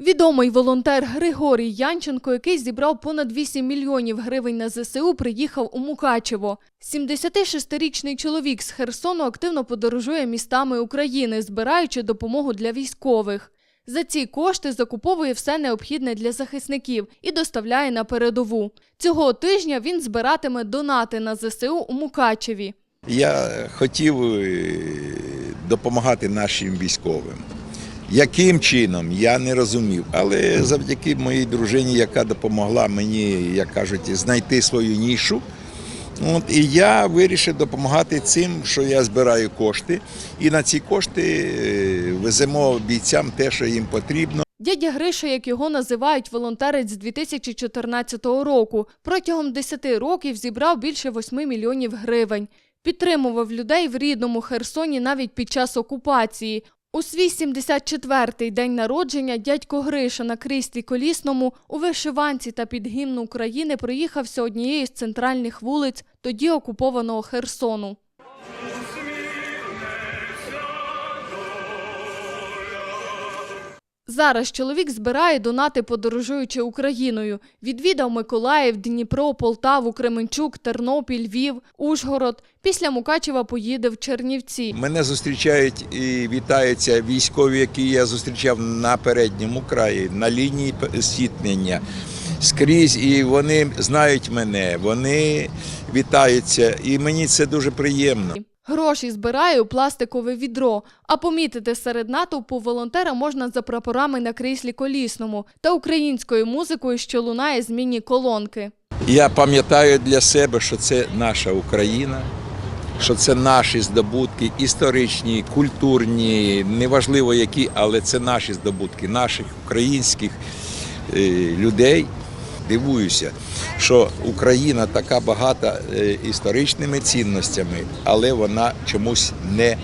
Відомий волонтер Григорій Янченко, який зібрав понад 8 мільйонів гривень на ЗСУ, приїхав у Мукачево. 76-річний чоловік з Херсону активно подорожує містами України, збираючи допомогу для військових. За ці кошти закуповує все необхідне для захисників і доставляє на передову. Цього тижня він збиратиме донати на ЗСУ у Мукачеві. Я хотів е, допомагати нашим військовим. Яким чином, я не розумів. Але завдяки моїй дружині, яка допомогла мені, як кажуть, знайти свою нішу. От, і я вирішив допомагати цим, що я збираю кошти. І на ці кошти е, веземо бійцям те, що їм потрібно. Дядя Гриша, як його називають, волонтерець з 2014 року. Протягом 10 років зібрав більше 8 мільйонів гривень. Підтримував людей в рідному Херсоні навіть під час окупації. У свій 74-й день народження дядько Гриша на крісті колісному у вишиванці та під гімн України проїхався однією з центральних вулиць тоді окупованого Херсону. Зараз чоловік збирає донати, подорожуючи Україною. Відвідав Миколаїв, Дніпро, Полтаву, Кременчук, Тернопіль, Львів, Ужгород. Після Мукачева поїде в Чернівці. Мене зустрічають і вітаються військові, які я зустрічав на передньому краї, на лінії зіткнення. Скрізь, і вони знають мене, вони вітаються, і мені це дуже приємно. Гроші збирає у пластикове відро, а помітити серед натовпу волонтера можна за прапорами на кріслі колісному та українською музикою, що лунає з міні-колонки. Я пам'ятаю для себе, що це наша Україна, що це наші здобутки історичні, культурні, неважливо які, але це наші здобутки, наших українських е, людей. Дивуюся, що Україна така багата е, історичними цінностями, але вона чомусь не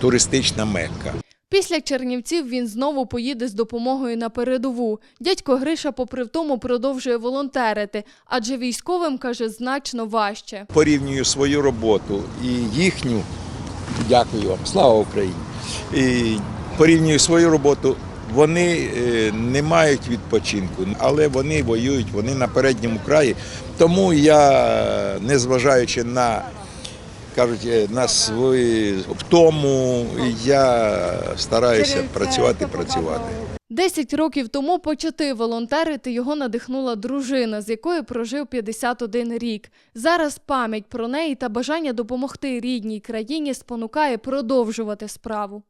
туристична мекка. Після Чернівців він знову поїде з допомогою на передову. Дядько Гриша, попри втому, продовжує волонтерити, адже військовим каже значно важче. порівнюю свою роботу і їхню. Дякую вам, слава Україні! І порівнюю свою роботу. Вони е, не мають відпочинку, але вони воюють, вони на передньому краї. Тому я, незважаючи на кажуть, е, на свої втому, я стараюся працювати, працювати. Десять років тому почати волонтерити його надихнула дружина, з якою прожив 51 рік. Зараз пам'ять про неї та бажання допомогти рідній країні спонукає продовжувати справу.